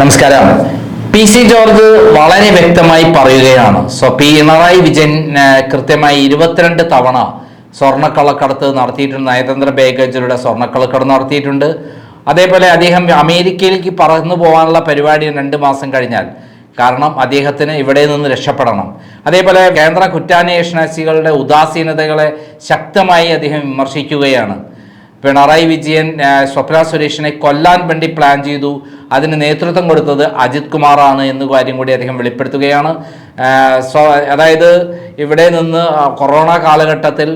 നമസ്കാരം. P C George വളരെ വ്യക്തമായി പറയുകയാണ്. സോ പിണറായി വിജയൻ കൃത്യമായി ഇരുപത്തിരണ്ട് തവണ സ്വർണക്കള്ളക്കടത്ത് നടത്തിയിട്ടുണ്ട്. നയതന്ത്ര ബാഗേജിലൂടെ സ്വർണക്കള്ളക്കടത്ത് നടത്തിയിട്ടുണ്ട്. അതേപോലെ അദ്ദേഹം അമേരിക്കയിലേക്ക് പറന്നു പോകാനുള്ള പരിപാടി രണ്ട് മാസം കഴിഞ്ഞാൽ. കാരണം അദ്ദേഹത്തിന് ഇവിടെ നിന്ന് രക്ഷപ്പെടണം. അതേപോലെ കേന്ദ്ര കുറ്റാന്വേഷണാസികളുടെ ഉദാസീനതകളെ ശക്തമായി അദ്ദേഹം വിമർശിക്കുകയാണ്. പിണറായി വിജയൻ സ്വപ്ന സുരേഷിനെ കൊല്ലാൻ വേണ്ടി പ്ലാൻ ചെയ്തു. അതിന് നേതൃത്വം കൊടുത്തത് അജിത് കുമാറാണ് എന്ന കാര്യം കൂടി അദ്ദേഹം വെളിപ്പെടുത്തുകയാണ്. സോ അതായത് ഇവിടെ നിന്ന് കൊറോണ കാലഘട്ടത്തിൽ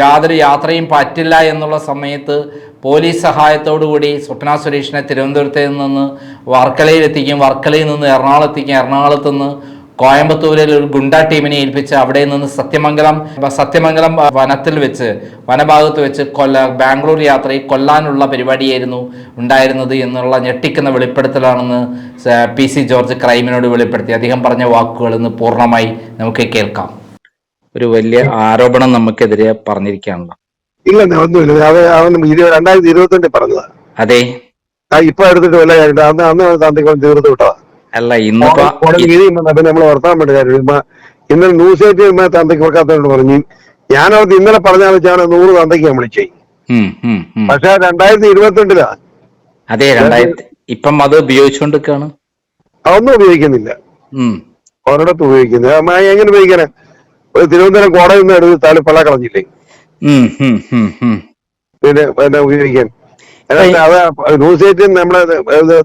യാതൊരു യാത്രയും പറ്റില്ല എന്നുള്ള സമയത്ത് പോലീസ് സഹായത്തോടുകൂടി സ്വപ്ന സുരേഷിനെ തിരുവനന്തപുരത്ത് നിന്ന് വർക്കലയിൽ എത്തിക്കും വർക്കലയിൽ നിന്ന് എറണാകുളം എത്തിക്കും എറണാകുളത്ത് നിന്ന് കോയമ്പത്തൂരിൽ ഒരു ഗുണ്ട ടീമിനെ ഏൽപ്പിച്ച് അവിടെ നിന്ന് സത്യമംഗലം സത്യമംഗലം വനത്തിൽ വെച്ച് വനഭാഗത്ത് വെച്ച് കൊല്ല ബാംഗ്ലൂർ യാത്രയിൽ കൊല്ലാനുള്ള പരിപാടിയായിരുന്നു ഉണ്ടായിരുന്നത് എന്നുള്ള ഞെട്ടിക്കുന്ന വെളിപ്പെടുത്തലാണെന്ന് പി സി ജോർജ് ക്രൈമിനോട് വെളിപ്പെടുത്തി. അദ്ദേഹം പറഞ്ഞ വാക്കുകൾ ഇന്ന് പൂർണമായി നമുക്ക് കേൾക്കാം. ഒരു വലിയ ആരോപണം നമുക്കെതിരെ പറഞ്ഞിരിക്കുകയാണല്ലോ. ഇല്ല ഒന്നുമില്ല. അവൻ രണ്ടായിരത്തി പറഞ്ഞതാ. അതെ. ഇപ്പൊ എടുത്തിട്ട് വല്ല കാര്യം അന്ന് അന്ന് താന്തിക്കോളം തീർത്ത് വിട്ടതാ. അല്ല ഇന്നിപ്പോ നമ്മൾ വർത്താൻ വേണ്ട കാര്യമില്ല. ഇന്നലെ ന്യൂസ് എയ്റ്റ് തന്തയ്ക്ക് കൊടുക്കാത്തതുകൊണ്ട് പറഞ്ഞു. ഞാനത് ഇന്നലെ പറഞ്ഞാൽ വെച്ചാണ് നൂറ് തന്തയ്ക്ക് നമ്മൾ ചെയ്യും. പക്ഷെ രണ്ടായിരത്തി ഇരുപത്തിരണ്ടിലാ. അതെ രണ്ടായിരത്തി ഇപ്പം അത് ഉപയോഗിച്ചുകൊണ്ടിരിക്കാണ്. അതൊന്നും ഉപയോഗിക്കുന്നില്ല. ഒരിടത്ത് ഉപയോഗിക്കുന്നില്ല. എങ്ങനെ ഉപയോഗിക്കാനാ? ഒരു തിരുവനന്തപുരം കോടതി നിന്ന് എടുത്ത് താൽ പള്ള കളഞ്ഞില്ലേ. പിന്നെ പിന്നെ ഉപയോഗിക്കാൻ ന്യൂസ് ഏറ്റിയും നമ്മളെ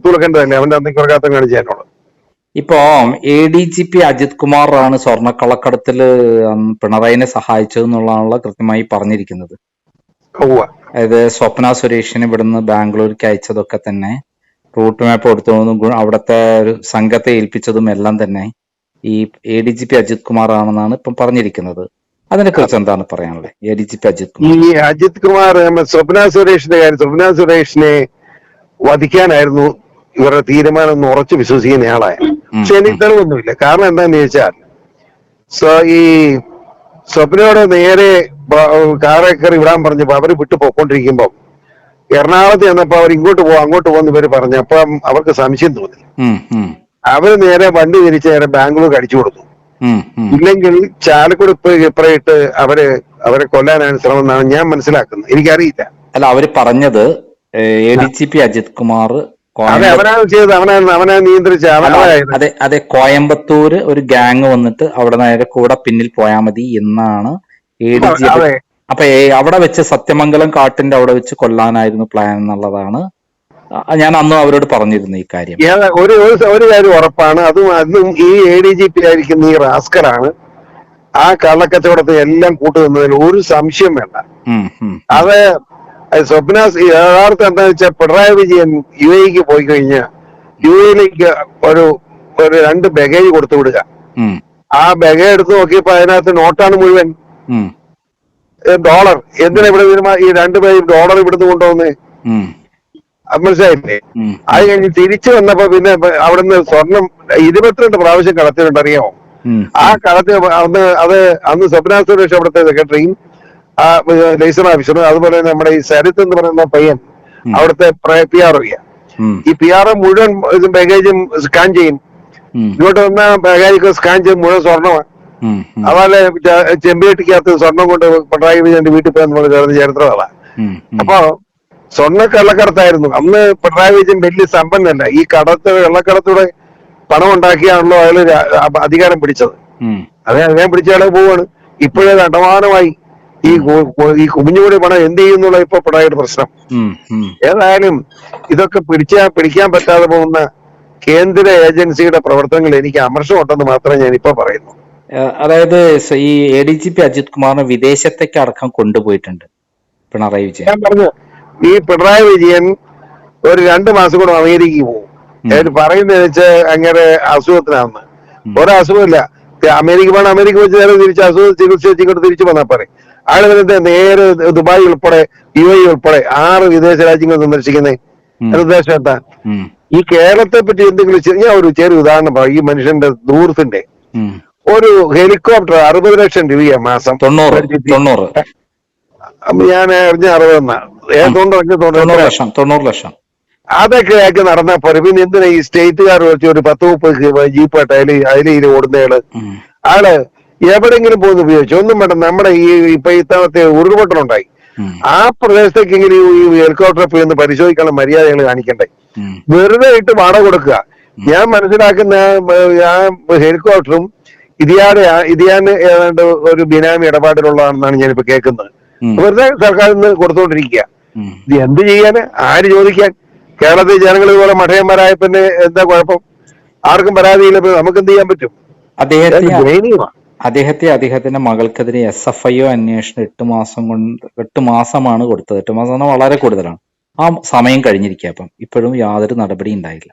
തുറക്കേണ്ടതല്ലേ അവന്റെ അന്തയ്ക്ക് കൊടുക്കാത്ത കാണിച്ചാനുള്ളത് ഇപ്പോ A D G P Ajith കുമാറാണ് സ്വർണക്കള്ളക്കടത്തിൽ അന്ന് പിണറായിനെ സഹായിച്ചത് എന്നുള്ളതാണല്ലോ കൃത്യമായി പറഞ്ഞിരിക്കുന്നത്. അതായത് സ്വപ്ന സുരേഷിന് ഇവിടുന്ന് ബാംഗ്ലൂർക്ക് അയച്ചതൊക്കെ തന്നെ റൂട്ട് മാപ്പ് എടുത്തതും അവിടുത്തെ ഒരു സംഘത്തെ ഏൽപ്പിച്ചതും എല്ലാം തന്നെ ഈ A D G P Ajith Kumar ആണെന്നാണ് ഇപ്പം പറഞ്ഞിരിക്കുന്നത്. അതിനെ കുറിച്ച് എന്താണ് പറയാനുള്ളത്? A D G P Ajith Kumar ഈ അജിത് കുമാർ സ്വപ്ന സുരേഷിന്റെ കാര്യം സ്വപ്ന സുരേഷിനെ വധിക്കാനായിരുന്നു ഇവരുടെ തീരുമാനം ഒന്ന് ഉറച്ചു വിശ്വസിക്കുന്ന ആളായ. പക്ഷെ എനിക്ക് തെളിവൊന്നുമില്ല. കാരണം എന്താന്ന് ചോദിച്ചാൽ സോ ഈ സ്വപ്നയോട് നേരെ കാറെ കയറി വിടാൻ പറഞ്ഞപ്പോ അവർ വിട്ടു പോയിക്കൊണ്ടിരിക്കുമ്പോ എറണാകുളത്ത് ചെന്നപ്പോ അവർ ഇങ്ങോട്ട് പോവാ അങ്ങോട്ട് പോകുന്ന ഇവർ പറഞ്ഞു അപ്പം അവർക്ക് സംശയം തോന്നി. അവർ നേരെ വണ്ടി തിരിച്ച് നേരെ ബാംഗ്ലൂർ അടിച്ചു കൊടുത്തു. ഇല്ലെങ്കിൽ ചാലക്കുടി ഇപ്പറയിട്ട് അവർ അവരെ കൊല്ലാനാണ് ശ്രമം എന്നാണ് ഞാൻ മനസ്സിലാക്കുന്നത്. എനിക്കറിയില്ല. അല്ല അവർ പറഞ്ഞത് A D G P Ajith Kumar അതെ അതെ കോയമ്പത്തൂര് ഒരു ഗ്യാങ് വന്നിട്ട് അവിടെ നേരെ കൂടെ പിന്നിൽ പോയാൽ മതി എന്നാണ് എ ഡി ജി അപ്പൊ അവിടെ വെച്ച് സത്യമംഗലം കാട്ടിന്റെ അവിടെ വെച്ച് കൊല്ലാനായിരുന്നു പ്ലാൻ എന്നുള്ളതാണ്. ഞാൻ അന്നും അവരോട് പറഞ്ഞിരുന്നു ഈ കാര്യം. ഒരു ഒരു കാര്യം ഉറപ്പാണ്. അതും അതും ഈ എ ഡി ജി പി ആയിരിക്കുന്ന ഈ റാസ്കറാണ് ആ കള്ളക്കച്ചവടത്തെ എല്ലാം കൂട്ടുനിന്നതിൽ ഒരു സംശയം വേണ്ട. അത് സ്വപ്ന യഥാർത്ഥം എന്താ വെച്ചാൽ പിണറായി വിജയൻ യു എക്ക് പോയി കഴിഞ്ഞാൽ യു എയിലേക്ക് ഒരു ഒരു രണ്ട് ബഗേജ് കൊടുത്തു വിടുക. ആ ബഗേജ് എടുത്ത് നോക്കിയപ്പോ അതിനകത്ത് നോട്ടാണ് മുഴുവൻ. ഡോളർ എന്തിനാ ഇവിടെ ഈ ഈ രണ്ടുപേരും ഡോളർ ഇവിടുന്ന് കൊണ്ടുവന്ന്? മനസ്സിലായില്ലേ? അത് കഴിഞ്ഞ് തിരിച്ചു വന്നപ്പോ പിന്നെ അവിടുന്ന് സ്വർണം ഇരുപത്തിരണ്ട് പ്രാവശ്യം കടത്തിയിട്ടുണ്ട് അറിയാമോ ആ കടത്തി അന്ന് അത് അന്ന് സ്വപ്ന സുരേഷ് അവിടുത്തെ സെക്രട്ടറിയും ആ ലേസർ ഓഫീസർ അതുപോലെ തന്നെ നമ്മുടെ ഈ സരിത്ത് എന്ന് പറയുന്ന പയ്യൻ അവിടുത്തെ പി ആർ ഒക്കെ ഈ പി ആർ മുഴുവൻ ഇതും ബാഗേജും സ്കാൻ ചെയ്യും. ഇങ്ങോട്ട് വന്ന ബാഗേജ് സ്കാൻ ചെയ്ത് മുഴുവൻ സ്വർണമാണ്. അതുപോലെ ചെമ്പിയട്ടിക്കകത്ത് സ്വർണം കൊണ്ട് പിണറായി വിജയന്റെ വീട്ടിൽ പോയി നമ്മൾ ചേർന്ന ചരിത്രമാണ്. അപ്പൊ സ്വർണ കള്ളക്കടത്തായിരുന്നു അന്ന് പിണറായി വിജയൻ വലിയ സമ്പന്നല്ല. ഈ കടത്ത് കള്ളക്കടത്തൂടെ പണം ഉണ്ടാക്കിയാണല്ലോ അയാൾ അധികാരം പിടിച്ചത്. അതെ അദ്ദേഹം പിടിച്ചയാളെ പോവാണ്. ഇപ്പോഴേ അടമാനമായി ഈ ഈ കുമിഞ്ഞുകൂടി പണം എന്ത് ചെയ്യുന്നുള്ള ഇപ്പൊ പിണറായിയുടെ പ്രശ്നം. ഏതായാലും ഇതൊക്കെ പിടിച്ചാ പിടിക്കാൻ പറ്റാതെ പോകുന്ന കേന്ദ്ര ഏജൻസിയുടെ പ്രവർത്തനങ്ങൾ എനിക്ക് അമർഷമുണ്ടെന്ന് മാത്രമേ ഞാൻ ഇപ്പൊ പറയുന്നു അതായത് ഈ A D G P Ajith കുമാറിനെ വിദേശത്തേക്ക് അടക്കം കൊണ്ടുപോയിട്ടുണ്ട് പിണറായി വിജയൻ. ഞാൻ പറഞ്ഞു ഈ പിണറായി വിജയൻ ഒരു രണ്ട് മാസം കൂടെ അമേരിക്കക്ക് പോകും. അതായത് പറയുന്നത് വെച്ച് അങ്ങനെ അസുഖത്തിനാന്ന്. ഒരസുഖമില്ല. അമേരിക്ക പോകണം അമേരിക്ക വെച്ച് നേരെ തിരിച്ച് അസുഖം ചികിത്സ ഇങ്ങോട്ട് തിരിച്ചു വന്നാൽ പറയും ആൾ വരുന്നത് നേരെ ദുബായ് ഉൾപ്പെടെ യു എ ഉൾപ്പെടെ ആറ് വിദേശ രാജ്യങ്ങൾ സന്ദർശിക്കുന്നത് എന്താ ഈ കേരളത്തെ പറ്റി എന്തെങ്കിലും ചെറിയ ഒരു ചെറിയ ഉദാഹരണം പറയും ഈ മനുഷ്യന്റെ ദൂരത്തിന്റെ ഒരു ഹെലികോപ്റ്റർ അറുപത് ലക്ഷം രൂപയാ മാസം. തൊണ്ണൂറ് തൊണ്ണൂറ്. അപ്പൊ ഞാൻ അറിഞ്ഞ അറുപതെന്നാ തൊണ്ണൂറ് ലക്ഷം തൊണ്ണൂറ് ലക്ഷം. അതൊക്കെ ആക്കി നടന്നാ പോരെ. പിന്നെ എന്തിനാ ഈ സ്റ്റേറ്റുകാർ വെച്ച് ഒരു പത്ത് മുപ്പത് ജീപ്പായിട്ട് അതിൽ അതിൽ ഓടുന്നയാൾ. ആൾ എവിടെങ്കിലും പോകുന്ന ഉപയോഗിച്ചു ഒന്നും വേണ്ട നമ്മുടെ ഈ ഇപ്പൊ ഇത്തവണത്തെ ഉരുൾപൊട്ടലുണ്ടായി. ആ പ്രദേശത്തേക്കെങ്കിലും ഈ ഹെലികോപ്റ്റർ പോയി ഒന്ന് പരിശോധിക്കാനുള്ള മര്യാദകൾ കാണിക്കണ്ടേ? വെറുതെ ഇട്ട് വാട കൊടുക്കുക. ഞാൻ മനസ്സിലാക്കുന്ന ആ ഹെലികോപ്റ്ററും ഇതിയാടെ ഇതിയാന് ഏതാണ്ട് ഒരു ബിനാമി ഇടപാടിലുള്ളതാണെന്നാണ് ഞാനിപ്പോ കേൾക്കുന്നത്. വെറുതെ സർക്കാരിൽ നിന്ന് കൊടുത്തുകൊണ്ടിരിക്കുക. ഇത് എന്ത് ചെയ്യാന്? ആര് ചോദിക്കാൻ? കേരളത്തിൽ ജനങ്ങൾ ഇതുപോലെ മഠയന്മാരായ പിന്നെ എന്താ കുഴപ്പം? ആർക്കും പരാതിയില്ല നമുക്ക് എന്ത് ചെയ്യാൻ പറ്റും? ദയനീയമാ. അദ്ദേഹത്തെ അദ്ദേഹത്തിന്റെ മകൾക്കെതിരെ എസ് എഫ് ഐ ഒ അന്വേഷണം എട്ട് മാസം കൊണ്ട് എട്ട് മാസമാണ് കൊടുത്തത്. എട്ട് മാസം എന്ന് വളരെ കൂടുതലാണ്. ആ സമയം കഴിഞ്ഞിരിക്കുക അപ്പം. ഇപ്പോഴും യാതൊരു നടപടി ഉണ്ടായില്ല.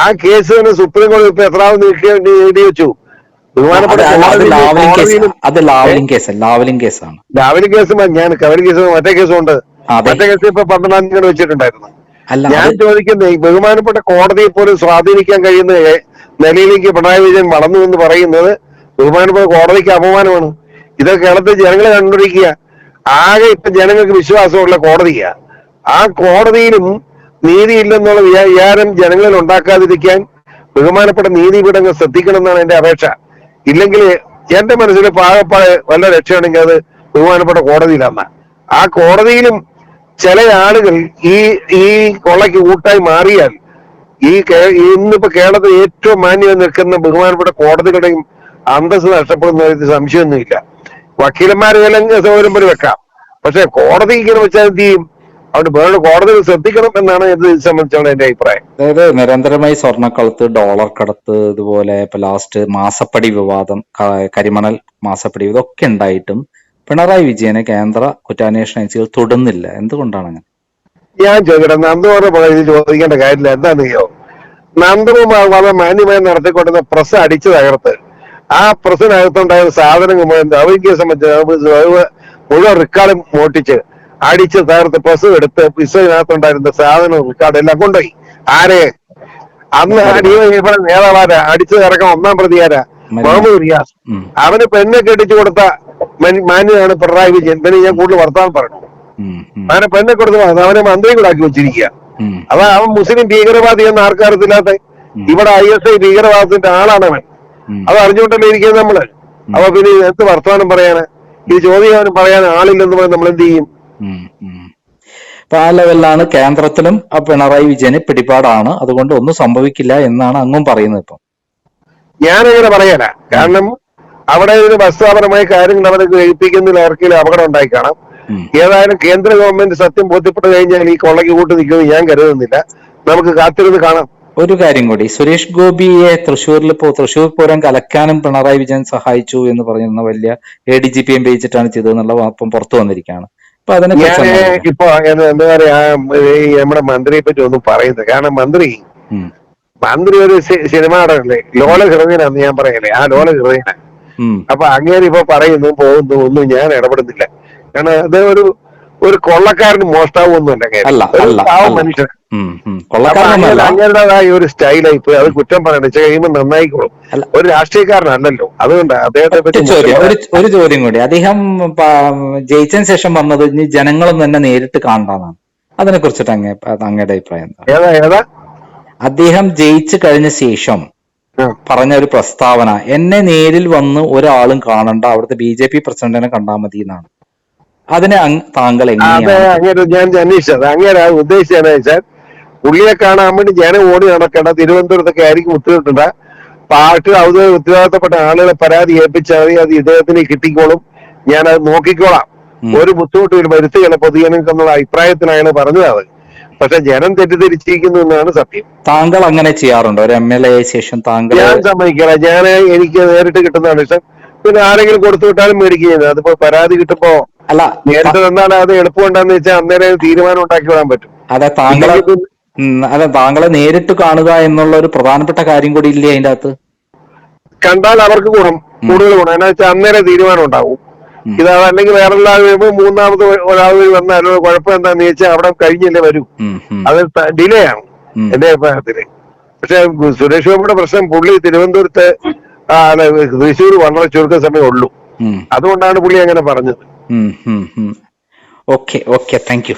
ആ കേസ് തന്നെ സുപ്രീം കോടതി ഇപ്പൊ എത്രാമത് നീട്ടി വെച്ചു. അത് ലാവലിംഗ് കേസ് ലാവലിംഗ് കേസാണ്. ലാവലിംഗ് കേസ് ഞാൻ കവല കേസ് മറ്റേ കേസും ഉണ്ട്. മറ്റേ കേസ് ഇപ്പൊ പന്ത്രണ്ടാം തീയതി വെച്ചിട്ടുണ്ടായിരുന്നു. ഞാൻ ചോദിക്കുന്നത് ബഹുമാനപ്പെട്ട കോടതിയെ പോലും സ്വാധീനിക്കാൻ കഴിയുന്ന നിലയിലേക്ക് പിണറായി വിജയൻ വളർന്നു എന്ന് പറയുന്നത് ബഹുമാനപ്പെട്ട കോടതിക്ക് അപമാനമാണ്. ഇതൊക്കെ കേരളത്തിൽ ജനങ്ങളെ കണ്ടുപിടിക്കുക. ആകെ ഇപ്പൊ ജനങ്ങൾക്ക് വിശ്വാസമുള്ള കോടതിയാ. ആ കോടതിയിലും നീതിയില്ലെന്നുള്ള വിചാ- വിചാരം ജനങ്ങളിൽ ഉണ്ടാക്കാതിരിക്കാൻ ബഹുമാനപ്പെട്ട നീതിപീഠങ്ങൾ ശ്രദ്ധിക്കണമെന്നാണ് എന്റെ അപേക്ഷ. ഇല്ലെങ്കിൽ എന്റെ മനസ്സിൽ പാകപ്പാട് വല്ല രക്ഷയാണെങ്കിൽ അത് ബഹുമാനപ്പെട്ട കോടതിയിലാണ് ആ കോടതിയിലും ചില ആളുകൾ ഈ ഈ കൊള്ളയ്ക്ക് കൂട്ടായി മാറിയാൽ ഈ ഇന്നിപ്പോ കേരളത്തിൽ ഏറ്റവും മാന്യം നിൽക്കുന്ന ബഹുമാനപ്പെട്ട കോടതികളുടെയും അന്തസ് നഷ്ടപ്പെടുന്ന കാര്യത്തിൽ സംശയമൊന്നുമില്ല. വക്കീലന്മാരെ സൗകര്യം പോലെ വെക്കാം. പക്ഷെ കോടതി ഇങ്ങനെ വെച്ചാൽ എന്ത് ചെയ്യും? അവിടെ വേറെ കോടതികൾ ശ്രദ്ധിക്കണം എന്നാണ് ഇത് സംബന്ധിച്ചുള്ള എന്റെ അഭിപ്രായം. അതായത് നിരന്തരമായി സ്വർണക്കടത്ത് ഡോളർ കടത്ത് ഇതുപോലെ ഇപ്പൊ ലാസ്റ്റ് മാസപ്പടി വിവാദം കരിമണൽ മാസപ്പടി ഇതൊക്കെ ഉണ്ടായിട്ടും പിണറായി വിജയനെ കേന്ദ്ര കുറ്റാന്വേഷണ ഏജൻസികൾ തൊടുന്നില്ല. എന്തുകൊണ്ടാണ് അങ്ങനെ? ഞാൻ ചോദിക്കട്ടെ നന്ദകുമാറിനെ ഇത് ചോദിക്കേണ്ട കാര്യമില്ല. എന്താണെന്നറിയോ? നന്ദകുമാർ വളരെ മാന്യമായി നടത്തിക്കൊണ്ടിരുന്ന പ്രസ് അടിച്ചു തകർത്ത് ആ പ്രസിനകത്തുണ്ടായിരുന്ന സാധനങ്ങൾ അവയ്ക്ക് സംബന്ധിച്ച് മുഴുവൻ റെക്കാർഡും മോട്ടിച്ച് അടിച്ച് തകർത്ത് പ്രസ് എടുത്ത് പിസിനകത്തുണ്ടായിരുന്ന സാധനം റെക്കാർഡ് എല്ലാം കൊണ്ടുപോയി. ആരെ? അന്ന് ഡിവൈഎഫ്ഐ നേതാവാരാ? അടിച്ചു തകർക്കാൻ ഒന്നാം പ്രതിയാരാ? മുഹമ്മദ് റിയാസ്. അവന് പെണ്ണെ കെട്ടിച്ചു കൊടുത്ത മാന്യനാണ് പിണറായി വിജയൻ. പിന്നെ ഞാൻ കൂടുതൽ വർത്താനം പറഞ്ഞു അവനെ പെണ്ണെ കൊടുത്ത് അവനെ മന്ത്രി കൂടെ ആക്കി വെച്ചിരിക്കുക അതാ അവൻ മുസ്ലിം ഭീകരവാദി എന്ന ആർക്കാരത്തില്ലാത്ത ഇവിടെ ഐ എസ് ഐ ഭീകരവാദത്തിന്റെ ആളാണ് അവൻ. അത് അറിഞ്ഞുകൊണ്ടല്ലേ ഇരിക്കുന്നത് നമ്മൾ അപ്പൊ പിന്നെ എന്ത് വർത്തമാനം പറയാന് ഈ ചോദ്യം പറയാൻ ആളില്ലെന്ന് പറയാൻ നമ്മൾ എന്ത് ചെയ്യും. അപ്പൊ ആ ലെവലിലാണ് കേന്ദ്രത്തിലും ആ പിണറായി വിജയന് പിടിപാടാണ്. അതുകൊണ്ട് ഒന്നും സംഭവിക്കില്ല എന്നാണ് അങ്ങും പറയുന്നത് ഇപ്പം. ഞാനങ്ങനെ പറയാനാ കാരണം അവിടെ ഒരു വസ്തുതാപരമായ കാര്യങ്ങൾ അവരെ ഗ്രഹിപ്പിക്കുന്നതിൽ ആർക്കെങ്കിലും അപകടം ഉണ്ടായി കാണാം. ഏതായാലും കേന്ദ്ര ഗവൺമെന്റ് സത്യം ബോധ്യപ്പെട്ട് കഴിഞ്ഞാൽ ഈ കൊള്ളയ്ക്ക് കൂട്ട് നിൽക്കുമെന്ന് ഞാൻ കരുതുന്നില്ല. നമുക്ക് കാത്തിരുന്ന് കാണാം. ഒരു കാര്യം കൂടി. സുരേഷ് ഗോപിയെ തൃശ്ശൂരിൽ പോ തൃശ്ശൂർ പൂരം കലക്കാനും പിണറായി വിജയൻ സഹായിച്ചു എന്ന് പറഞ്ഞിരുന്ന വലിയ A D G P M പേജിട്ടാണ് ചെയ്തതെന്നുള്ള വാപ്പം പുറത്തു വന്നിരിക്കുകയാണ്. അപ്പൊ അതിനെ ഇപ്പൊ എന്താ പറയാ നമ്മുടെ മന്ത്രിയെ പറ്റി ഒന്നും പറയുന്നത് കാരണം മന്ത്രി മന്ത്രി ഒരു സിനിമ നടനല്ലേ? ലോല ഹൃദയനാന്ന് ഞാൻ പറയല്ലേ? ആ ലോല ഹൃദയന അപ്പൊ അങ്ങേര് ഇപ്പൊ പറയുന്നു പോകുന്നു ഒന്നും ഞാൻ ഇടപെടുന്നില്ല. കാരണം അത് ഒരു ഒരു കൊള്ളക്കാരന് മോഷ്ടാവും ഒന്നുമല്ല അല്ല, ഒരു അല്ല, അല്ല. മനുഷ്യൻ. അങ്ങേരുടേതായ ഒരു സ്റ്റൈലായി പോയി. അത് കുറ്റം പറയണ്ട. കഴിയുമ്പോൾ നന്നായിക്കോളും. ഒരു രാഷ്ട്രീയക്കാരനല്ലല്ലോ. അതുകൊണ്ട് അദ്ദേഹത്തെ പറ്റി ചോദ്യം ഒരു ചോദ്യം കൂടി. അദ്ദേഹം ജയിച്ചതിന് ശേഷം വന്നത് ഇനി ജനങ്ങളും തന്നെ നേരിട്ട് കാണണ്ടെന്നാണ്. അതിനെ കുറിച്ചിട്ട് അങ്ങേ അങ്ങയുടെ അഭിപ്രായം ഏതാ ഏതാ? അദ്ദേഹം ജയിച്ചു കഴിഞ്ഞ ശേഷം പറഞ്ഞ ഒരു പ്രസ്താവന എന്നെ നേരിൽ വന്ന് ഒരാളും കാണണ്ട. അവിടുത്തെ ബി ജെ പി പ്രസിഡന്റിനെ കണ്ടാൽ മതി എന്നാണ് അതിനെ താങ്കൾ എങ്ങനെയാണ് ഞാൻ അന്വേഷിച്ചത് അങ്ങനെ ഉദ്ദേശിച്ചതെന്ന് വെച്ചാൽ പുള്ളിയെ കാണാൻ വേണ്ടി ജനം ഓടി നടക്കേണ്ട തിരുവനന്തപുരത്തൊക്കെ ആയിരിക്കും ഉത്തരവിട്ടിട്ട പാർട്ടി ഔദ്യോഗിക ഉത്തരവാദിത്തപ്പെട്ട ആളുകളെ പരാതി ഏൽപ്പിച്ചാൽ മതി അത് ഇദ്ദേഹത്തിന് കിട്ടിക്കോളും. ഞാൻ അത് നോക്കിക്കോളാം. ഒരു ഒരു ബുദ്ധിമുട്ടും വരുത്തുകയാണ് പൊതുജനങ്ങൾക്ക് എന്നുള്ള അഭിപ്രായത്തിനാണ് പറഞ്ഞത് അത്. പക്ഷെ ജനം തെറ്റിദ്ധരിച്ചിരിക്കുന്നു എന്നാണ് സത്യം. താങ്കൾ അങ്ങനെ ചെയ്യാറുണ്ടോ? ഒരു എം എൽ എ ശേഷം താങ്കൾ ഞാൻ സമ്മതിക്കില്ല. ഞാൻ എനിക്ക് നേരിട്ട് കിട്ടുന്നതാണ് ഇഷ്ടം പിന്നെ ആരെങ്കിലും കൊടുത്തു വിട്ടാലും മേടിക്കുകയാണ് അതിപ്പോ പരാതി കിട്ടുമ്പോ അല്ല നേരിട്ട് തന്നാൽ അത് എളുപ്പമുണ്ടെന്ന് വെച്ചാൽ അന്നേരം തീരുമാനം ഉണ്ടാക്കി വിടാൻ പറ്റും. അതെ താങ്കളെ പിന്നെ- താങ്കളെ നേരിട്ട് കാണുക എന്നുള്ള ഒരു പ്രധാനപ്പെട്ട കാര്യം കൂടി ഇല്ലേ അതിന്റെ അകത്ത്? കണ്ടാൽ അവർക്ക് ഗുണം കൂടുതൽ ഗുണം. എന്നാ വെച്ചാൽ അന്നേരം തീരുമാനം ഉണ്ടാവും. ഇത് അല്ലെങ്കിൽ വേറെ വരുമ്പോൾ മൂന്നാമത് ഒരാൾ വന്നാലോ കുഴപ്പം എന്താന്ന് ചോദിച്ചാൽ അവിടെ കഴിഞ്ഞല്ലേ വരൂ. അത് ഡിലേ ആണ്. എന്റെ അഭിപ്രായത്തിൽ. പക്ഷെ സുരേഷ് ഗോപിയുടെ പ്രശ്നം പുള്ളി തിരുവനന്തപുരത്ത് അല്ല, തൃശ്ശൂർ വളരെ ചുരുക്ക സമയം ഉള്ളൂ. അതുകൊണ്ടാണ് പുള്ളി അങ്ങനെ പറഞ്ഞത്. Okay okay. Thank you.